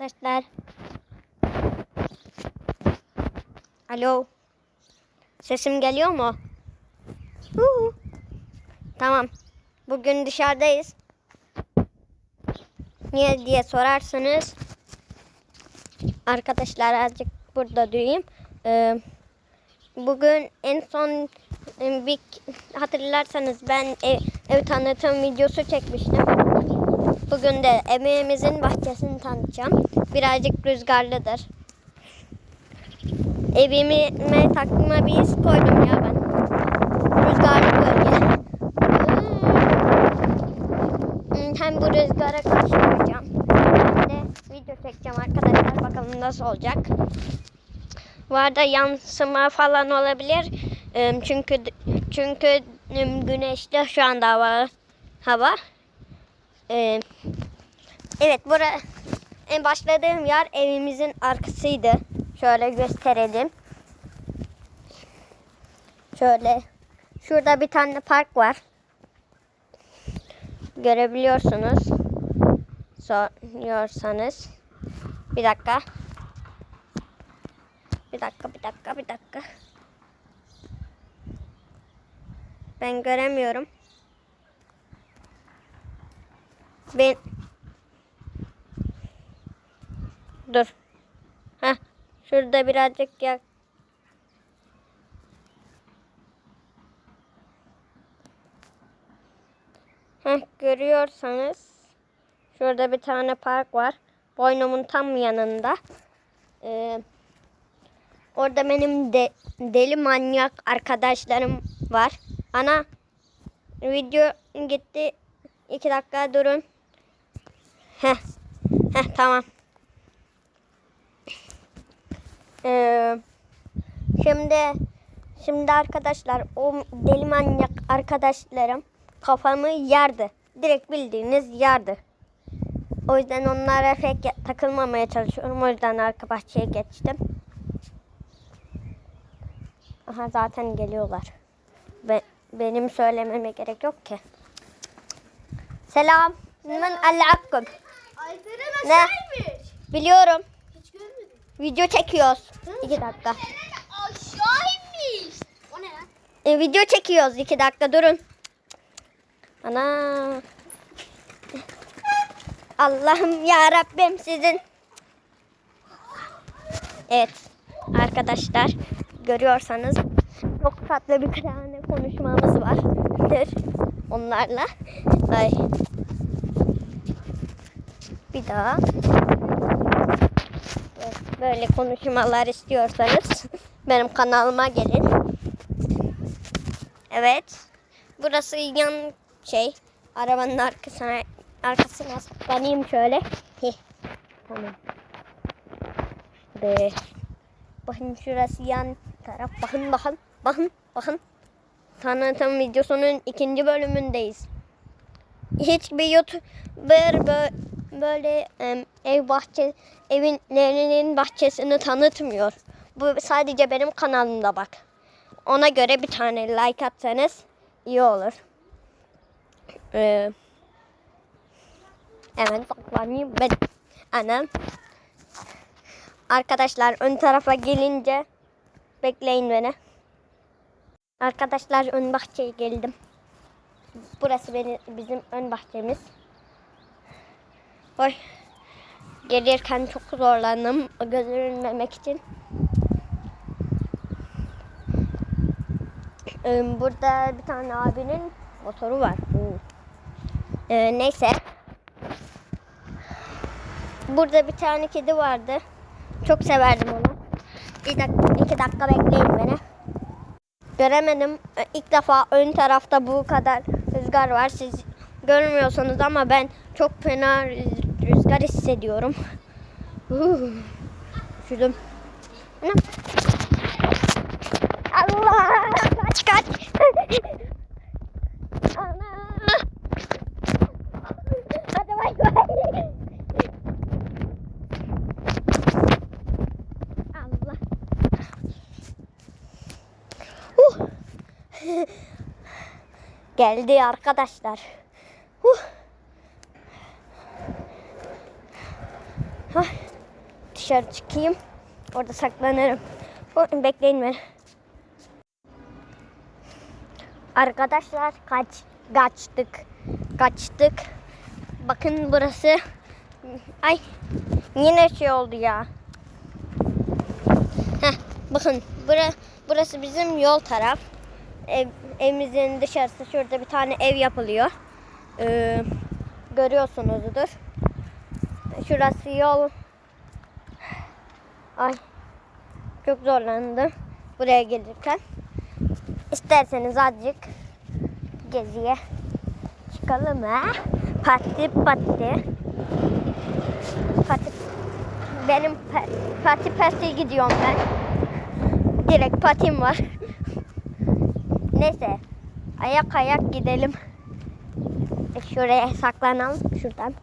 arkadaşlar. Alo. Sesim geliyor mu? Huhu. Tamam. Bugün dışarıdayız. Niye diye sorarsanız arkadaşlar azıcık burada durayım. Ee, bugün en son e, bir hatırlarsanız ben ev, ev tanıtım videosu çekmiştim. Bugün de evimizin bahçesini tanıtacağım. Birazcık rüzgarlıdır. Evime takma bir iz koydum ya ben. Rüzgarlı bölge. Hmm, Hem bu rüzgara karşı yapacağım. Hem de video çekeceğim arkadaşlar. Bakalım nasıl olacak. Bu arada yansıma falan olabilir. Ee, Çünkü çünkü ım, güneşli şu anda hava. hava. Ee, Evet bura en başladığım yer evimizin arkasıydı. Şöyle gösterelim. Şöyle şurada bir tane park var. Görebiliyorsunuz. Soruyorsanız. Bir dakika. Bir dakika, bir dakika, bir dakika. Ben göremiyorum. Ben Dur. Heh. Şurada birazcık yak. Heh, görüyorsanız şurada bir tane park var. Boynumun tam yanında. Ee, orada benim de, deli manyak arkadaşlarım var. Ana video gitti. İki dakika durun. Heh. Heh tamam. Ee, şimdi şimdi arkadaşlar o deli manyak arkadaşlarım kafamı yardı. Direkt bildiğiniz yardı. O yüzden onlara pek takılmamaya çalışıyorum. O yüzden arka bahçeye geçtim. Aha zaten geliyorlar. Be, benim söylememe gerek yok ki. Selam. Ben Ali Aydın'ın Ne? aşağıymış. Biliyorum. Hiç görmedim. Video çekiyoruz. İki dakika. Aşağıymış. O ne lan? E, video çekiyoruz. iki dakika durun. Ana. Allah'ım ya Rabbim sizin. Evet. Arkadaşlar görüyorsanız çok tatlı bir tane konuşmamız vardır onlarla. Ay. Bir daha. Böyle konuşmalar istiyorsanız benim kanalıma gelin. Evet. Burası yan şey. Arabanın arkasına arkasına saklanayım şöyle. Heh. Tamam. Be. Bakın şurası yan taraf. Bakın bakın. Bakın bakın. Tanıtım videosunun ikinci bölümündeyiz. Hiçbir YouTuber bö- böyle em, ev bahçe evinin bahçesini tanıtmıyor. Bu sadece benim kanalımda bak. Ona göre bir tane like atsanız iyi olur. Ee, hemen saklanayım ben. Anam. Arkadaşlar ön tarafa gelince bekleyin beni. Arkadaşlar ön bahçeye geldim. Burası benim, bizim ön bahçemiz. Oy. Gelirken çok zorlandım görünmemek için. Ee, Burada bir tane abinin motoru var. Ee, neyse. Burada bir tane kedi vardı. Çok severdim onu. Bir dakika, iki dakika bekleyin beni. Göremedim. Ee, İlk defa ön tarafta bu kadar rüzgar var. Siz görmüyorsunuz ama ben çok fena rüzgar hissediyorum. Üşüdüm. Allah! Kaç kaç! Hadi bay bay! Allah! Uh! Geldi arkadaşlar. Ay. dışarı çıkayım. Orada saklanırım. Bekleyin beni. Arkadaşlar kaç kaçtık. Kaçtık. Bakın burası. Ay yine şey oldu ya. Heh, bakın bura, burası bizim yol taraf. Ev, evimizin dışarısı şurada bir tane ev yapılıyor. Ee, görüyorsunuzdur. Şurası yol. Ay çok zorlandım buraya gelirken. İsterseniz azıcık geziye çıkalım ha. Pati pati. Pati benim pa- pati pati gidiyorum ben. Direkt patim var. Neyse. Ayak ayak gidelim. E, Şuraya saklanalım. Şuradan.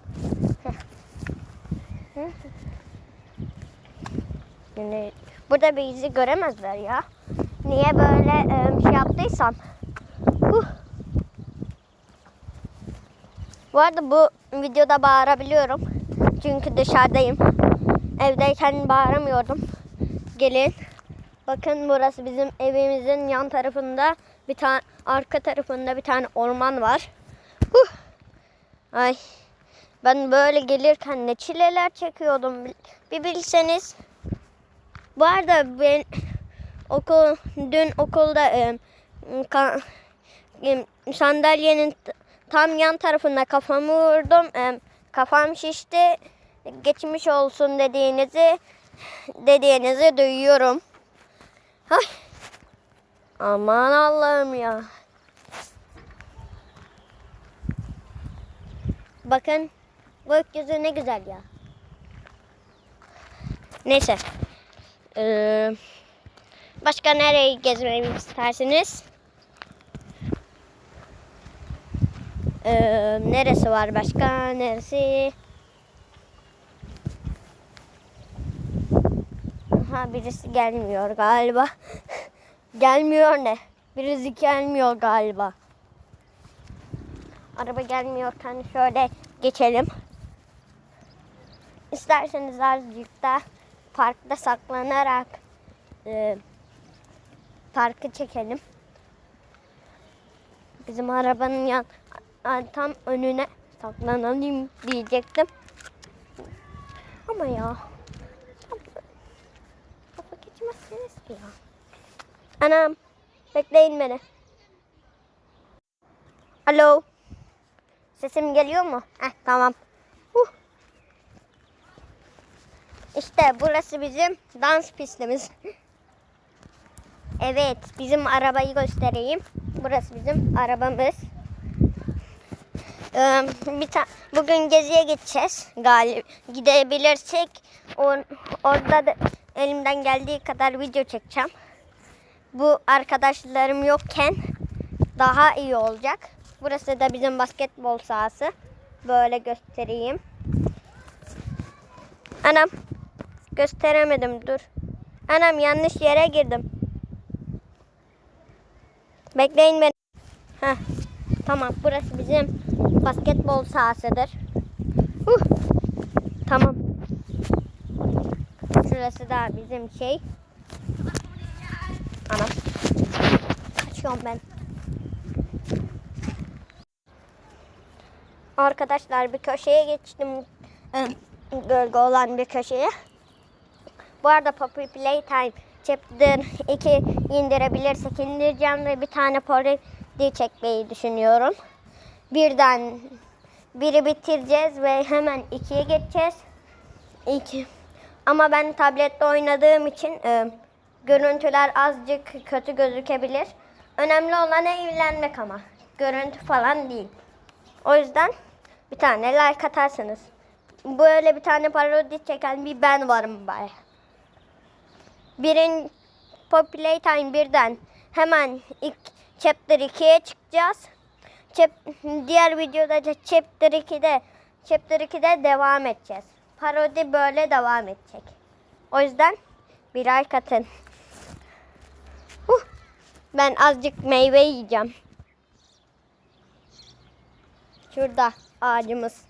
Şimdi burada bizi göremezler ya. Niye böyle e, şey yaptıysam. Huh. Bu arada bu videoda bağırabiliyorum. Çünkü dışarıdayım. Evdeyken bağıramıyordum. Gelin. Bakın burası bizim evimizin yan tarafında bir tane arka tarafında bir tane orman var. Huh. Ay. Ben böyle gelirken ne çileler çekiyordum. Bir bilseniz. Bu arada ben okul dün okulda sandalyenin tam yan tarafında kafamı vurdum. Kafam şişti. Geçmiş olsun dediğinizi dediğinizi duyuyorum. Ay. Aman Allah'ım ya. Bakın gökyüzü ne güzel ya. Neyse. Ee, başka nereye gezmemi istersiniz? Ee, neresi var başka? Neresi? Ha birisi gelmiyor galiba. gelmiyor ne? Birisi gelmiyor galiba. Araba gelmiyorken şöyle geçelim. İsterseniz azıcık da parkta saklanarak e, parkı çekelim. Bizim arabanın yan tam önüne saklanalım diyecektim. Ama ya kafa geçmezsiniz ki ya. Anam bekleyin beni. Alo. Sesim geliyor mu? Heh tamam. Huh. İşte burası bizim dans pistimiz. evet, bizim arabayı göstereyim. Burası bizim arabamız. Ee, bir ta- bugün geziye gideceğiz galip gidebilirsek or- orada da elimden geldiği kadar video çekeceğim. Bu arkadaşlarım yokken daha iyi olacak. Burası da bizim basketbol sahası. Böyle göstereyim. Anam gösteremedim dur. Anam yanlış yere girdim. Bekleyin beni. Heh. Tamam burası bizim basketbol sahasıdır. Huh. Tamam. Şurası da bizim şey. Anam. Kaçıyorum ben. Arkadaşlar bir köşeye geçtim. Gölge olan bir köşeye. Bu arada Poppy Playtime Chapter 2 indirebilirsek indireceğim ve bir tane parodi çekmeyi düşünüyorum. Birden biri bitireceğiz ve hemen ikiye geçeceğiz. İki. Ama ben tablette oynadığım için e, görüntüler azıcık kötü gözükebilir. Önemli olan eğlenmek ama. Görüntü falan değil. O yüzden bir tane like atarsınız. Böyle bir tane parodi çeken bir ben varım bari. Birin Poppy Time birden hemen ilk chapter 2'ye çıkacağız. Chap, diğer videoda da chapter 2'de chapter 2'de devam edeceğiz. Parodi böyle devam edecek. O yüzden bir like atın. Huh, ben azıcık meyve yiyeceğim. Şurada ağacımız.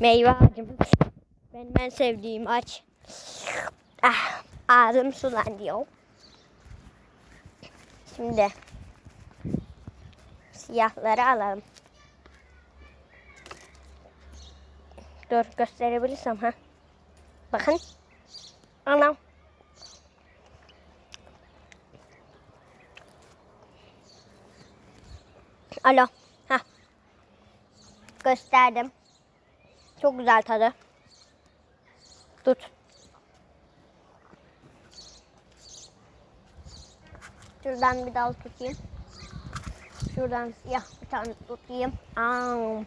Meyve ağacımız. Benim en sevdiğim aç. Ah, ağzım sulanıyor. Şimdi siyahları alalım. Dur gösterebilirsem ha. Bakın. Anam. Alo. Ha. Gösterdim. Çok güzel tadı. Tut. Şuradan bir dal tutayım. Şuradan siyah bir tane tutayım. Aa.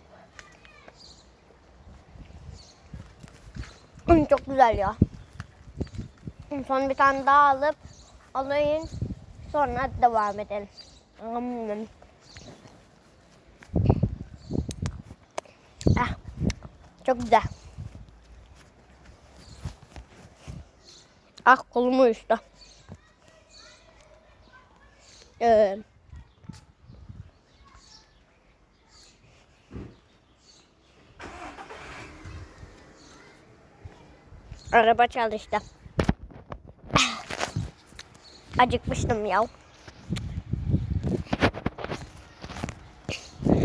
Çok güzel ya. Son bir tane daha alıp alayım. Sonra devam edelim. Ah, çok güzel. Ah kolum uyuştu. Ee, araba çalıştı. Acıkmıştım ya.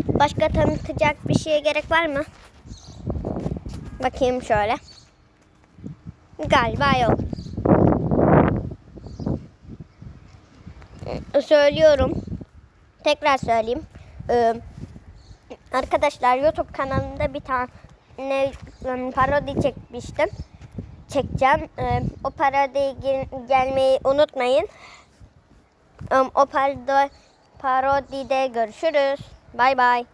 Başka tanıtacak bir şeye gerek var mı? Bakayım şöyle. Galiba yok. Söylüyorum. Tekrar söyleyeyim. Ee, arkadaşlar YouTube kanalında bir tane ım, parodi çekmiştim. Çekeceğim. Ee, o parodiye gel- gelmeyi unutmayın. Im, o parodi, parodide görüşürüz. Bay bay.